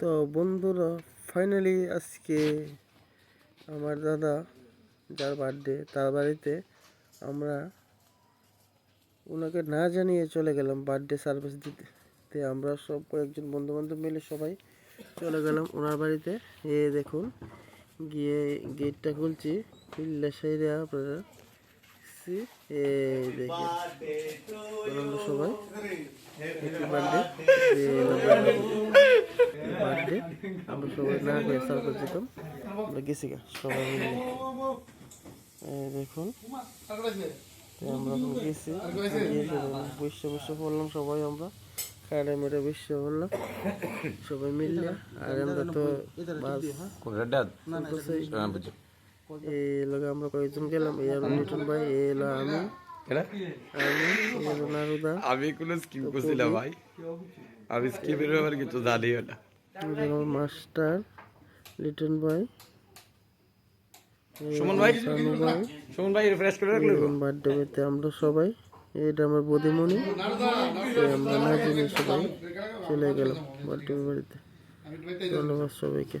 তো বন্ধুরা ফাইনালি আজকে আমার দাদা যার বার্থডে তার বাড়িতে আমরা ওনাকে না জানিয়ে চলে গেলাম বার্থডে সার্ভিস দিতে। আমরা সব কয়েকজন বন্ধু বান্ধব মিলে সবাই চলে গেলাম ওনার বাড়িতে। এ দেখুন, গিয়ে গেটটা খুলছি, খুললে সেই রে আপনারা এই দেখি সবাই বার্থডে আমরা সবাই না করে দিতাম। আমরা গেছি গা সবাই মিলে। দেখুন। আমরা গেছি। পড়লাম সবাই আমরা। খাড়ে মেরে বৈশ্য পড়লাম। সবাই মিললে। আর আমরা তো বাস এই লগে আমরা কয়েকজন গেলাম। এই হলো নিটন ভাই এই হলো আমি। আমি কোনো স্কিম করছিলাম ভাই। আমি স্কিমের ব্যাপারে কিছু জানিও না। মাস্টার লিটন ভাই সুমন ভাই? সুমন ভাই রিফ্রেশ করে রাখল বার্থডে বাড়িতে আমরা সবাই এটা আমার বদিমণি আমরা না জেনে সবাই চলে গেলাম বার্থডে বাড়িতে। ধন্যবাদ সবাইকে।